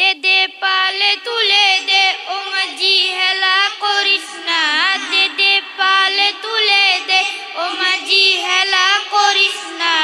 দে দে, পালে তুলে দে। ও মাঝি হেলা করিস না। দে দে, পালে তুলে দে। ও মাঝি হেলা করিস না।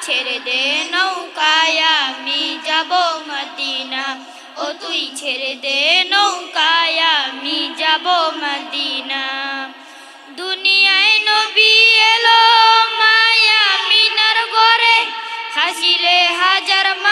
ছেড়ে দে নৌকায়, আমি যাব মদিনা। ও তুই ছেড়ে দে নৌকায়, আমি যাব মদিনা। দুনিয়ায় নবী এলো মায়া মিনার ঘরে। হাসিলে হাজার মানি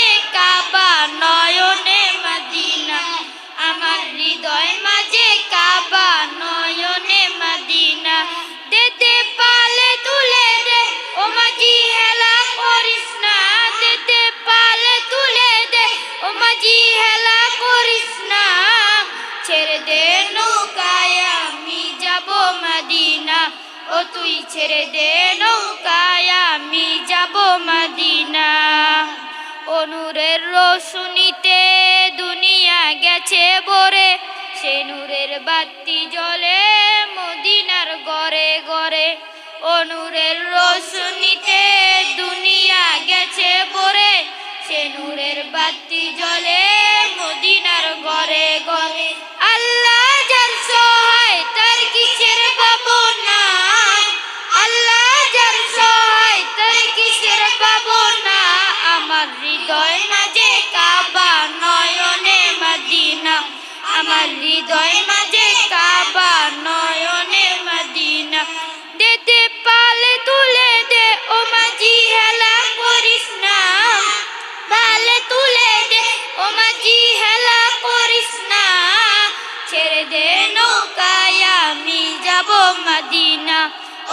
করিস না, ছেড়ে দে নৌকায়, আমি যাব মদিনা। ও তুই ছেড়ে দে নৌকায়, আমি যাব মদিনা। অনুরের রোশনিতে দুনিয়া গেছে ভরে, সে নূরের বাতি জ্বলে মদিনার গড়ে গড়ে। অনুরের রোশনিতে দুনিয়া গেছে ভরে, সে নূরের বাতি জ্বলে মদিনার ঘরে ঘরে। আল্লাহ যার সহায়, তার কিসের পাবো না আল্লাহ যার সহায়, তার কিসের পাবো না আমার হৃদয় মাঝে কাবা নয়নে মদিনা, আমার হৃদয়